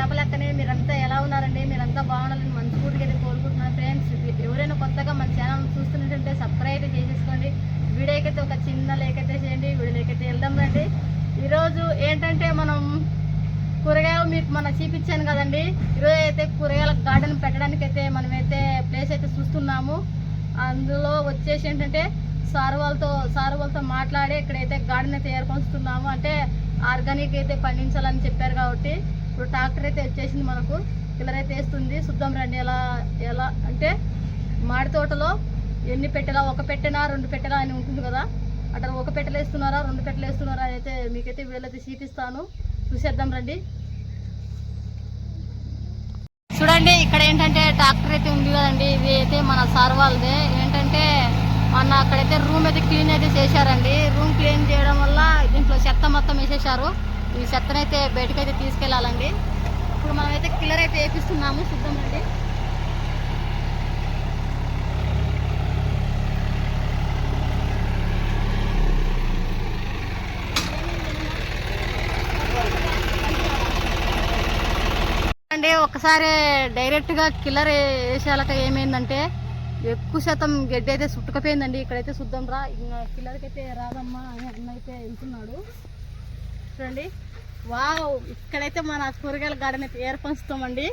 చేప లెక్కనే మీరంతా ఎలా ఉన్నారండి? మీరంతా బాగున్నారని మనస్ఫూర్తిగా అయితే కోరుకుంటున్నాను ఫ్రెండ్స్. ఎవరైనా కొత్తగా మన ఛానల్ చూస్తున్నట్టుంటే సబ్స్క్రైబ్ అయితే చేసేసుకోండి. వీడియోకైతే ఒక చిన్న లేకైతే చేయండి. వీడియోకైతే వెళ్దాం రండి. ఈరోజు ఏంటంటే మనం కూరగాయలు మీకు మన చూపించాను కదండి. ఈరోజు అయితే కూరగాయల గార్డెన్ పెట్టడానికి అయితే మనమైతే ప్లేస్ అయితే చూస్తున్నాము. అందులో వచ్చేసి ఏంటంటే సార్ వాళ్ళతో సార్ వాళ్ళతో మాట్లాడి ఇక్కడైతే గార్డెన్ అయితే ఏర్పరుస్తున్నాము. అంటే ఆర్గానిక్ అయితే పండించాలని చెప్పారు కాబట్టి ఇప్పుడు ట్రాక్టర్ అయితే వచ్చేసింది మనకు. పిల్లర్ అయితే వేస్తుంది. శుద్ధం రండి ఎలా ఎలా అంటే మాడి తోటలో ఎన్ని పెట్టెలా ఒక పెట్టెనా రెండు పెట్టెలా అని ఉంటుంది కదా. అట్లా ఒక పెట్టెలు వేస్తున్నారా రెండు పెట్టెలు వేస్తున్నారా అని అయితే మీకైతే వీడియోలో చూపిస్తాను. చూసేద్దాం రండి. చూడండి ఇక్కడ ఏంటంటే ట్రాక్టర్ అయితే ఉంది కదండి. ఇది అయితే మన సార్ వాళ్ళదే. ఏంటంటే మన అక్కడైతే రూమ్ అయితే క్లీన్ అయితే చేశారండి. రూమ్ క్లీన్ చేయడం వల్ల దీంట్లో చెత్త మొత్తం వేసేసారు ఈ చెత్తనైతే బయటకైతే తీసుకెళ్ళాలండి ఇప్పుడు మనం అయితే కిల్లర్ అయితే వేపిస్తున్నాము సిద్ధం రండి. అంటే ఒకసారి డైరెక్ట్గా కిల్లర్ వేసేయాలక ఏమైందంటే ఎక్కువ శాతం గడ్డి అయితే చుట్టుకపోయిందండి ఇక్కడైతే శుద్ధం రా ఇంకా కిల్లర్కి అయితే రాదమ్మా అని అన్న అయితే వెళ్తున్నాడు. చూడండి. వావ్ ఇక్కడైతే మన కూరగాయల గార్డెన్ అయితే ఏర్పంచుతామండి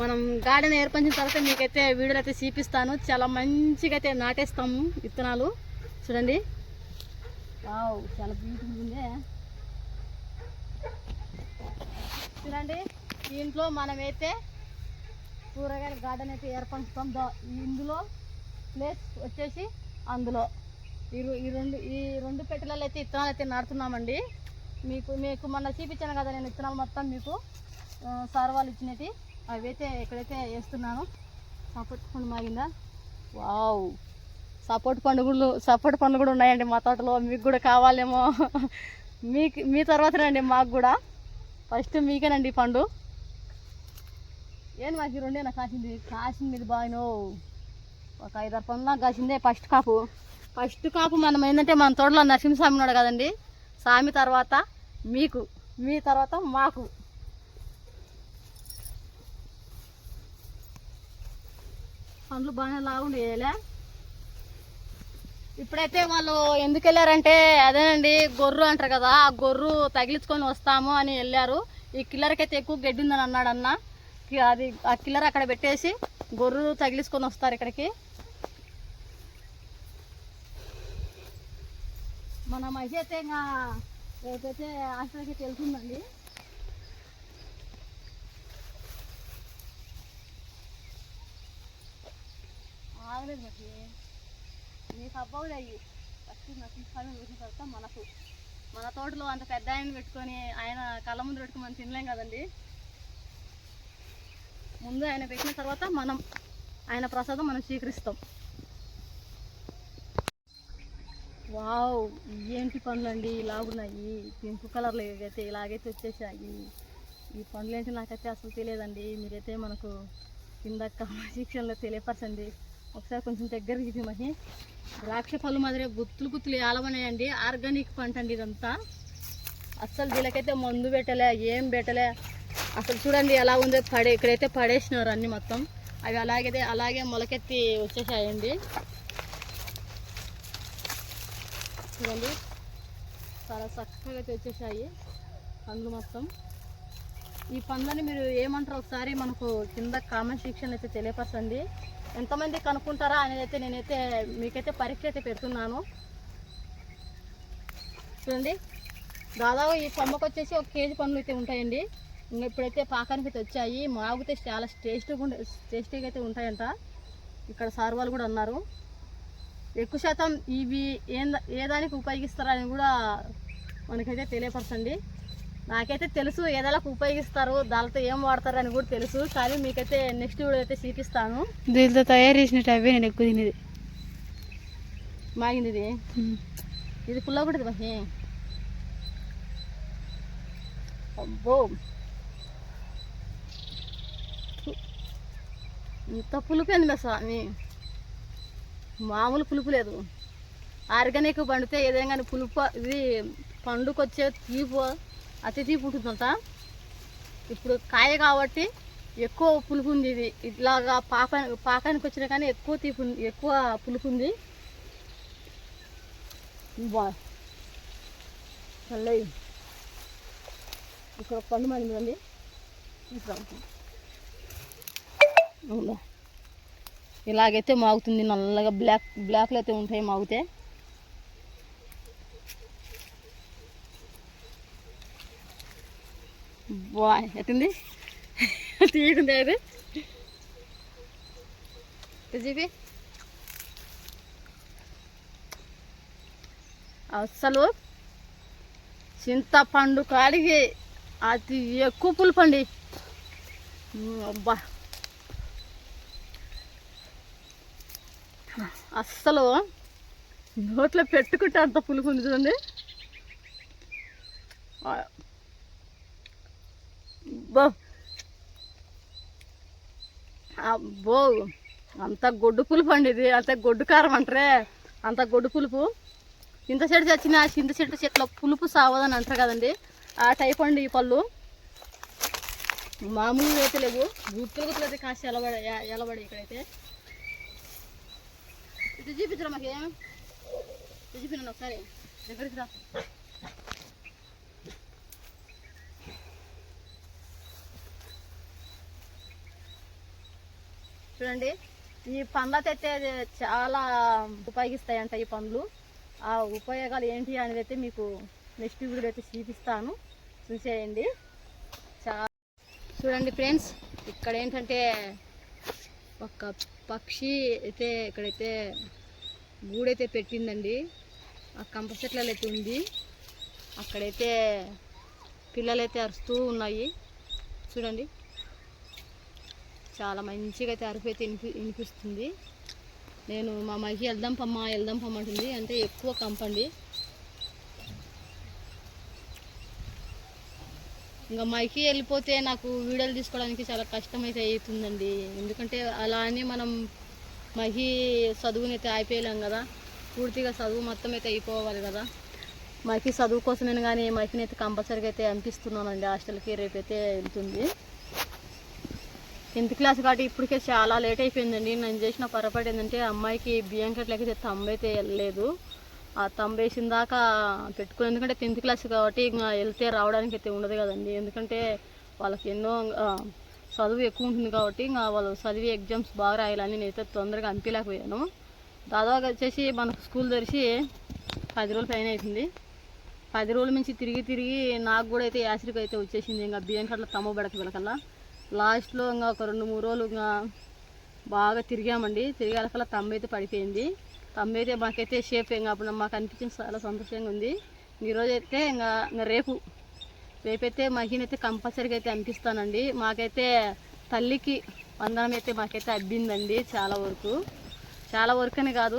మనం గార్డెన్ ఏర్పంచిన తర్వాత మీకైతే వీడియోలు అయితే చూపిస్తాను. చాలా మంచిగా అయితే నాటేస్తాము విత్తనాలు. చూడండి. వావ్ చాలా బ్యూటిఫుల్ ఉంది. చూడండి దీంట్లో మనమైతే కూరగాయల గార్డెన్ అయితే ఏర్పరుస్తాం. ఇందులో ప్లేస్ వచ్చేసి అందులో. ఈ ఈ రెండు ఈ రెండు పెట్టెలలో అయితే విత్తనాలు అయితే నాటుతున్నామండి. మీకు మీకు మొన్న చూపించాను కదా నేను విత్తనాలు మొత్తం మీకు ఆ, సార్ వాళ్ళు ఇచ్చినవి. అవి అయితే ఎక్కడైతే వేస్తున్నాను. సపోర్ట్ పండు మాగిందా? వావ్! సపోర్ట్ పండుగలు సపోర్ట్ పండు కూడా ఉన్నాయండి మా తోటలో. మీకు కూడా కావాలేమో. మీకు మీ తర్వాత రండి మాకు కూడా. ఫస్ట్ మీకేనండి ఈ పండు ఏం మాకు రెండే నాకు కాసింది? కాసింది ఇది బాగానో. ఒక ఐదారు పండ్లు నాకు కాసిందే ఫస్ట్ కాపు. ఫస్ట్ కాపు మనం ఏంటంటే మన తోటలో నరసింహస్వామి ఉన్నాడు కదండి. స్వామి తర్వాత మీకు మీ తర్వాత మాకు. పండ్లు బాగానే లాగుండేలే ఇప్పుడైతే వాళ్ళు ఎందుకు వెళ్ళారంటే అదేనండి గొర్రు అంటారు కదా ఆ గొర్రు తగిలించుకొని వస్తాము అని వెళ్ళారు. ఈ కిల్లర్కి అయితే ఎక్కువ గడ్డి ఉందని అన్నాడు అన్న. అది ఆ కిల్లర్ అక్కడ పెట్టేసి గొర్రు తగిలించుకొని వస్తారు ఇక్కడికి. మన అయితే ఇంకా రేపైతే హాస్టల్కి వెళ్తుందండి. ఆగలేదు మరి నీకు అబ్బావులు అయ్యి. ఫస్ట్ నరసింహస్వామి చూసిన తర్వాత మనకు మన తోటలో అంత పెద్ద ఆయన పెట్టుకొని ఆయన కళ్ళ ముందు పెట్టుకుని మనం తినలేం కదండి. ముందు ఆయన పెట్టిన తర్వాత మనం ఆయన ప్రసాదం మనం స్వీకరిస్తాం. వావ్ ఏంటి పండ్లు అండి ఇలాగున్నాయి. పింక్ కలర్లో అయితే ఇలాగైతే వచ్చేసాయి. ఈ పండ్లు ఏంటి నాకైతే అసలు తెలియదండి. మీరైతే మనకు కింద శిక్షణలో తెలియపరచండి. ఒకసారి కొంచెం దగ్గరికి మహి. ద్రాక్ష పళ్ళు మాదిరి గుత్తులు గుత్తులు ఏలమన్నాయండి ఆర్గానిక్ పంట అండి ఇదంతా. అస్సలు దీనికైతే మందు పెట్టలే ఏం పెట్టలే. అసలు చూడండి ఎలా ఉందో పడే ఇక్కడైతే పడేసినారు అన్ని మొత్తం. అవి అలాగే అలాగే మొలకెత్తి వచ్చేసాయండి. చూడండి. చాలా చక్కగా అయితే వచ్చేసాయి పండ్లు మొత్తం. ఈ పండ్లని మీరు ఏమంటారు ఒకసారి మనకు కింద కామెంట్ సెక్షన్ అయితే తెలియపరచండి. ఎంతమంది కనుక్కుంటారా అనేది అయితే నేనైతే మీకైతే పరీక్ష అయితే పెడుతున్నాను. చూడండి. దాదాపు ఈ కొమ్మకు వచ్చేసి ఒక కేజీ పండ్లు అయితే ఉంటాయండి. ఇంకా ఇప్పుడైతే పాకానికి అయితే వచ్చాయి. మాగితే చాలా టేస్టీగా ఉండే టేస్టీగా అయితే ఉంటాయంట. ఇక్కడ సార్ వాళ్ళు కూడా అన్నారు. ఎక్కువ శాతం ఇవి ఏ ఏ దానికి ఉపయోగిస్తారని కూడా మనకైతే తెలియపరచండి. నాకైతే తెలుసు ఏదైనా ఉపయోగిస్తారు దానితో ఏం వాడతారు అని కూడా తెలుసు కానీ మీకైతే నెక్స్ట్ వీడియో అయితే చూపిస్తాను. దీంతో తయారు చేసినట్టు అవే నేను ఎక్కువ తినేది. మాగింది ఇది? ఇది పుల్ల కూడా మహి అబ్బో. ఇంత పులిపోయింది స్వామి? మామూలు పులుపు లేదు. ఆర్గానిక్ పండితే ఏదైనా కానీ పులుపు ఇది పండుకొచ్చే తీపు అతి తీపు ఉంటుందంట ఇప్పుడు కాయ కాబట్టి ఎక్కువ పులుపు ఉంది ఇది. ఇట్లాగా పాక పాకానికి వచ్చినా కానీ ఎక్కువ తీపు ఎక్కువ పులుపు ఉంది. బా. ఇక్కడ పండు మంది ఉంది తీసుకురా. అవునా? ఇలాగైతే మాగుతుంది నల్లగా బ్లాక్ బ్లాక్లు అయితే ఉంటాయి మాగితే. బాయ్. ఎత్తింది తీయకుంది అది చెప్పి అసలు చింతపండు కాడికి అతి ఎక్కువ పులుపండి అబ్బా. అస్సలు నోట్లో పెట్టుకుంటే అంత పులుపు ఉంది చూడండి. అబ్బో. అబ్బో అంత గొడ్డు పులుపు అండి ఇది. అంత గొడ్డు కారం అంటారే. అంత గొడ్డు పులుపు. చింత చెట్టు చచ్చిన చింత చెట్టు చెట్ల పులుపు సావదని అంటారు కదండి. ఆ టైప్ అండి ఈ పళ్ళు. మామూలుగా అయితే లేవు. గుర్తులు గుర్తులు అయితే కాసి ఎలబడి ఎలబడి ఇక్కడైతే. ఇది చూపించరా మాకు ఏం చూపినాను ఒకసారి దగ్గరికి రా చూడండి ఈ పండ్లతో అయితే చాలా ఉపయోగిస్తాయంట ఈ పండ్లు. ఆ ఉపయోగాలు ఏంటి అనేది అయితే మీకు నెక్స్ట్ వీడియో అయితే చూపిస్తాను. చూసేయండి. చాలా చూడండి ఫ్రెండ్స్ ఇక్కడ ఏంటంటే ఒక పక్షి అయితే ఇక్కడైతే గూడైతే పెట్టిందండి ఆ కంప చెట్లలో అయితే ఉంది. అక్కడైతే పిల్లలైతే అరుస్తూ ఉన్నాయి. చూడండి. చాలా మంచిగా అయితే అరుపు అయితే వినిపి వినిపిస్తుంది. నేను మా మహి వెళ్దాం పమ్మ వెళ్దాం పమ్మ అంటుంది. అంటే ఎక్కువ కంపండి. ఇంకా మైకి వెళ్ళిపోతే నాకు వీడియోలు తీసుకోవడానికి చాలా కష్టం అయితే అవుతుందండి. ఎందుకంటే అలా అని మనం మహి చదువుని అయితే అయిపోయలేం కదా. పూర్తిగా చదువు మొత్తం అయితే అయిపోవాలి కదా. మహి చదువు కోసమే కానీ మహిని అయితే కంపల్సరీగా అయితే పంపిస్తున్నానండి. హాస్టల్కి రేపైతే వెళ్తుంది. టెన్త్ క్లాస్ కాబట్టి ఇప్పటికే చాలా లేట్ అయిపోయిందండి. నేను చేసిన పొరపాటు ఏంటంటే అమ్మాయికి బియ్యం కట్లకి తంబు అయితే వెళ్ళలేదు. ఆ తంబేసిన దాకా పెట్టుకుని ఎందుకంటే టెన్త్ క్లాస్ కాబట్టి ఇంకా వెళ్తే రావడానికి అయితే ఉండదు కదండి. ఎందుకంటే వాళ్ళకి ఎన్నో చదువు ఎక్కువ ఉంటుంది కాబట్టి ఇంకా వాళ్ళు చదివి ఎగ్జామ్స్ బాగా రాయాలని నేనైతే తొందరగా అనిపించలేకపోయాను. దాదాపు వచ్చేసి మనకు స్కూల్ తెరిచి పది రోజులు పైన అవుతుంది పది రోజుల నుంచి తిరిగి తిరిగి నాకు కూడా అయితే యాసిడ్కి అయితే వచ్చేసింది. ఇంకా బియ్యం కట్ల తమ్మ బడక వెళ్ళకల్లా. లాస్ట్లో ఇంకా ఒక రెండు మూడు రోజులు ఇంకా బాగా తిరిగామండి. తిరిగాకల్లా తమ్మ అయితే పడిపోయింది. తమ్మ అయితే మాకైతే షేప్ ఇంకా అప్పుడు మాకు అనిపించింది. చాలా సంతోషంగా ఉంది. ఈరోజు అయితే ఇంకా ఇంకా రేపు రేపైతే మహిళ అయితే కంపల్సరీగా అయితే అనిపిస్తానండి. మాకైతే తల్లికి వందనం అయితే మాకైతే అబ్బిందండి చాలా వరకు. చాలా వరకు అని కాదు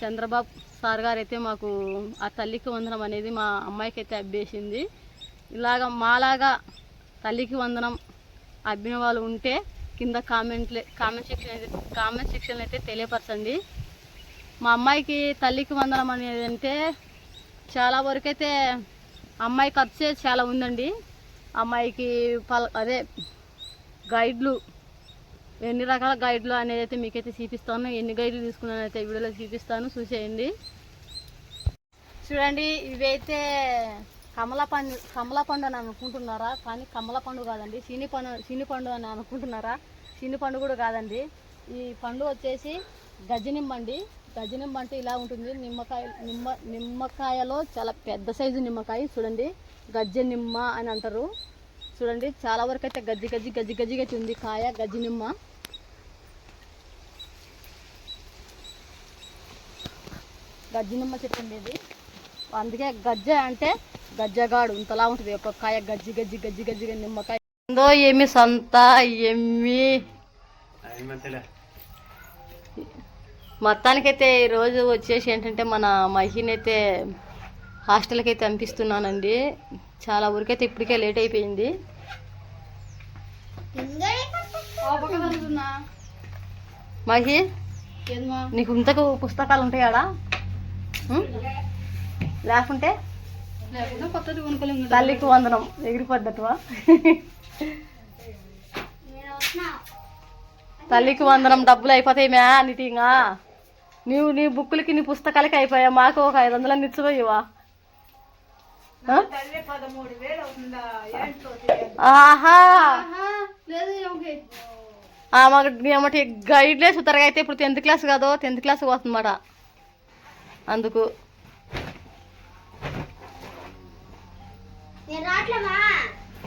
చంద్రబాబు సార్ గారు అయితే మాకు ఆ తల్లికి వందనం అనేది మా అమ్మాయికి అయితే అబ్బేసింది ఇలాగ మాలాగా తల్లికి వందనం అబ్బిన వాళ్ళు ఉంటే కింద కామెంట్లే కామెంట్ సెక్షన్ కామెంట్ సెక్షన్ అయితే తెలియపరచండి. మా అమ్మాయికి తల్లికి వందనం అనేది అంటే చాలా వరకైతే అమ్మాయి ఖర్చే చాలా ఉందండి. అమ్మాయికి పల అదే గైడ్లు ఎన్ని రకాల గైడ్లు అనేది అయితే మీకైతే చూపిస్తాను. ఎన్ని గైడ్లు తీసుకున్నాను అయితే వీడియోలో చూపిస్తాను. చూసేయండి. చూడండి ఇవైతే కమలా పండు కమలా పండు అని అనుకుంటున్నారా? కానీ కమలా పండు కాదండి. చీని పండు చీని పండు అని అనుకుంటున్నారా? చీని పండు కూడా కాదండి. ఈ పండు వచ్చేసి గజనిమ్మండి. గజనింబ అంటే ఇలా ఉంటుంది. నిమ్మకాయ నిమ్మ నిమ్మకాయలో చాలా పెద్ద సైజు నిమ్మకాయ చూడండి. గజ్జ నిమ్మ అని అంటారు. చూడండి చాలా వరకు అయితే గజ్జి గజ్జి గజ్జి గజ్జిగా అయితే ఉంది కాయ గజ్జి నిమ్మ గజ్జి నిమ్మ చెట్టు అండి ఇది. అందుకే గజ్జ అంటే గజ్జగాడు. ఇంతలా ఉంటుంది. ఒక కాయ గజ్జి గజ్జి గజ్జి గజ్జిగా నిమ్మకాయ. ఏందో ఏమి సంత ఏమి? మొత్తానికైతే ఈరోజు వచ్చేసి ఏంటంటే మన మహిని అయితే హాస్టల్కి అయితే పంపిస్తున్నానండి చాలా ఊరికైతే ఇప్పటికే లేట్ అయిపోయింది. మహి నీకు ఇంతకు పుస్తకాలు ఉంటాయాడా? లేకుంటే లేకుండా కొత్తది కొనుక్కోలేము తల్లికి వందనం ఎగిరిపోద్దటవా? తల్లికి వందనం డబ్బులు అయిపోతాయి మ్యా నిటింగా నీవు నీ బుక్కులకి నీ పుస్తకాలకి అయిపోయా? మాకు ఒక ఐదు వందలు ఇచ్చిపోయివా ఆహా. ఆ, మాకు ఏమంటే గైడ్లెస్ త్వరగా అయితే ఇప్పుడు టెన్త్ క్లాస్ కాదు టెన్త్ క్లాస్ పోతుందన్నమాట అందుకు.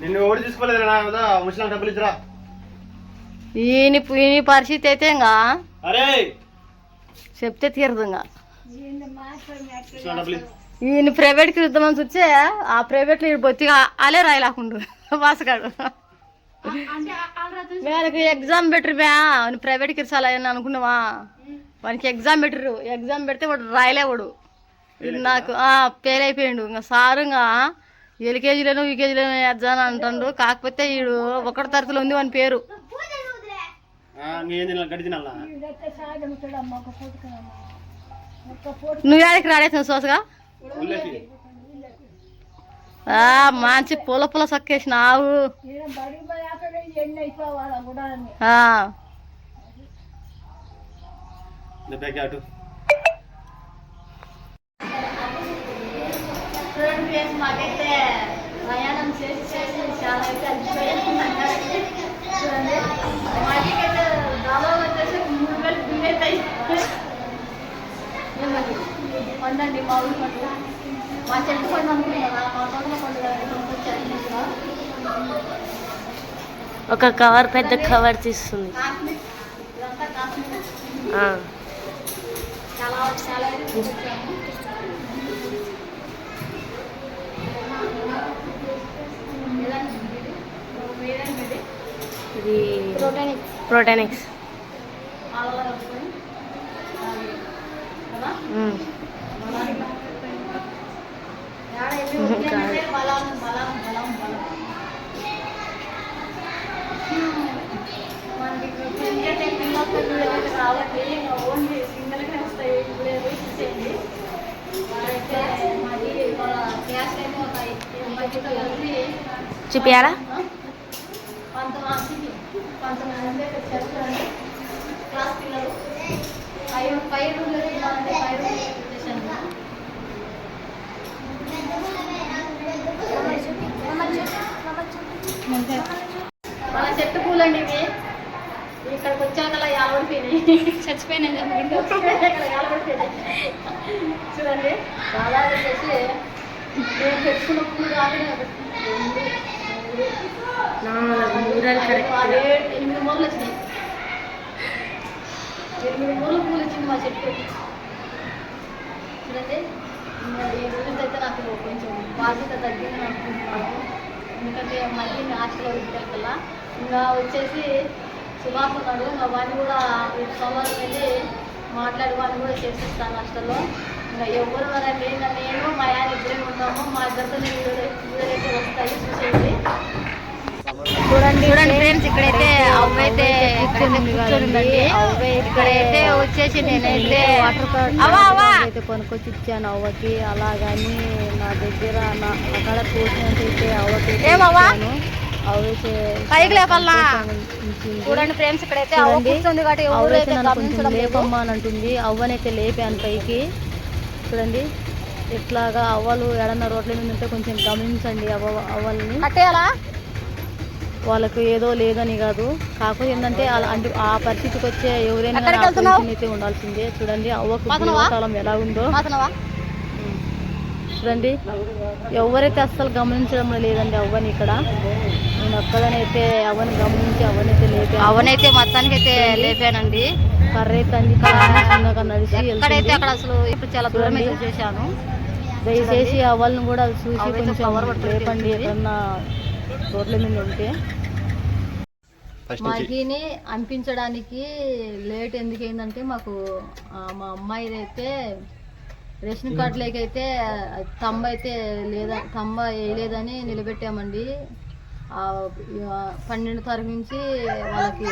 నిన్ను ఓడి తీసుకోలేదు నా కదా? ముసలాం డబ్బులు ఇచ్చిరా. ఈయన ఈయన పరిస్థితి అయితే ఇంకా. అరే చెప్తే తీరదు ఇంకా. ఈయన ప్రైవేట్కి ఇద్దామని చూస్తే ఆ ప్రైవేట్లో ఈడు బొత్తిగా అలే రాయలేకుండు వాసగాడు. వానికి ఎగ్జామ్ బెటర్ బ్యా ప్రైవేట్కి ఇచ్చాలని అనుకున్నావా? వానికి ఎగ్జామ్ బెటరు ఎగ్జామ్ పెడితే వాడు రాయలేవాడు నాకు ఫెయిల్ అయిపోయిండు. ఇంకా సారు ఇంకా ఎల్కేజీలోను యూకేజీలోను వేద్దాను అంటాడు. కాకపోతే వీడు ఒకటి తరగతిలో ఉంది వాని పేరు. నేను నువ్వు ఏడకి రాడేసిన సోసగా? మంచి పూల పూల సొక్కేసినావు. ఆ, దెబ్బకి అటు మాకైతే ప్రయాణం చేసి చేసి చాలా అయితే అలసిపోయాను. చూడండి మాకైతే దాదాపు వచ్చేసి మూడు వేలు బిల్ అవుతాయి ఏమండి పండండి మా ఊరి పండు మా చెట్టు పండు అనుకున్నాం కదా మా తోటలో పండు కదా కొనుక్కొచ్చారు ఒక కవర్ పెద్ద కవర్ తీస్తుంది? ఇది ప్రోటానిక్స్. చూపించారా యాడ మనకి పిల్లలు పిల్లలు. కాబట్టి ఇంకా ఓన్లీ సింగిల్గానే అయితే క్లాస్ పిల్లలు మన చెట్టు పూలండి ఇవి. ఇక్కడికి వచ్చాక అలా యాలబడిపోయినాయి చచ్చిపోయినాయి చూడండి. దాదాపు వచ్చేసి నేను పెట్టుకున్న పూలు కాదు ఎనిమిది మూరలు వచ్చినాయి. ఎనిమిది మూరలు పూలు వచ్చింది మా చెట్టు చూడండి. ఈ రోజు అయితే నాకు కొంచెం బాధ్యత తగ్గిందని అనుకుంటున్నాను ఎందుకంటే మళ్ళీ హాస్టల్లో విద్యార్థుల ఇంకా వచ్చేసి సుభాష్ ఉన్నాడు ఇంకా వాడిని కూడా రేపు సోమవారం వెళ్ళి మాట్లాడి వాడిని కూడా చేసిస్తాను హాస్టల్లో ఇంకా ఎవరు వరండి ఇంకా నేను మా ఆయన ఇద్దరే ఉంటాము మా ఇద్దరితో వీడియో వీడియోలైతే వస్తాయి చూసేది చూడండి. ఇక్కడైతే వచ్చేసి నేనైతే అవా అయితే కొనుక్కొచ్చి ఇచ్చాను అవ్వకి. అలాగని నా దగ్గర నా అక్కడ అవ్వకి? అవైతే పైకి లేపాలా? ఉంచింది. చూడండి ఫ్రెండ్స్ ఇక్కడైతే. కూర్చుంది కాబట్టి అయితే కొంచెం లేపమ్మా అని అంటుంది. అవ్వనైతే లేపాను పైకి. చూడండి. ఇట్లాగా అవ్వలు ఎడన్న రోడ్ల మీద ఉంటే కొంచెం గమనించండి అవ్వ అవ్వల్ని. వాళ్ళకు ఏదో లేదని కాదు. కాకపోతే ఏంటంటే అంటే ఆ పరిస్థితికి వచ్చే ఎవరైనా ఎక్కడికి కానీ ఆ వెళ్తున్నావ్? పొజిషన్ అయితే ఉండాల్సిందే. చూడండి అవ్వకు? జీవితకాలం ఎలా ఉందో. చూడండి ఎవరైతే అస్సలు గమనించడం లేదండి అవ్వని ఇక్కడ. నేను ఒక్కదనైతే అవ్వని గమనించి అవ్వనైతే లేపాను. అవనైతే మొత్తానికి అయితే లేపానండి. కర్ర నడిచి ఎక్కడైతే వెళ్తుంది. అక్కడ అసలు ఇప్పుడు చాలా దూరం చేశాను. దయచేసి అవ్వలను కూడా చూసి కొంచెం లేపండి వెళ్తుంది. రోడ్ల మీద ఉంటే మహిని అనిపించడానికి లేట్ ఎందుకు అయిందంటే మాకు మా అమ్మాయిది అయితే రేషన్ కార్డులోకి అయితే తమ్మ అయితే లేదా తమ్మ వేయలేదని నిలబెట్టామండి. పన్నెండు తారీఖు నుంచి వాళ్ళకి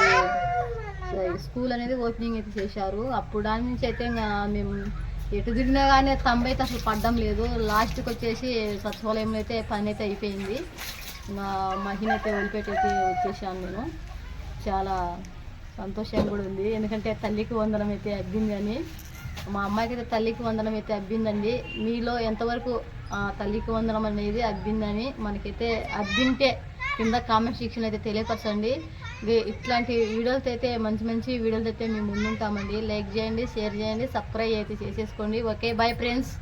స్కూల్ అనేది ఓపెనింగ్ అయితే చేశారు. అప్పుడు దాని నుంచి అయితే ఇంకా మేము ఎటు తిరిగినా కానీ తమ్మ అయితే అసలు పడ్డం లేదు. లాస్ట్కి వచ్చేసి సచివాలయంలో అయితే పని అయితే అయిపోయింది. నా మహిళ అయితే అయితే వచ్చేసాను నేను. చాలా సంతోషంగా కూడా ఉంది. ఎందుకంటే తల్లికి వందనం అయితే అబ్బింది అని. మా అమ్మాయికి అయితే తల్లికి వందనం అయితే అబ్బిందండి మీలో ఎంతవరకు తల్లికి వందనం అనేది అబ్బిందని మనకైతే అబ్బింటే కింద కామెంట్ సెక్షన్ అయితే తెలియపరచండి. ఇట్లాంటి వీడియోలతో అయితే మంచి మంచి వీడియోలతో అయితే మేము ముందుంటామండి. లైక్ చేయండి షేర్ చేయండి సబ్స్క్రైబ్ అయితే చేసేసుకోండి. Okay bye friends.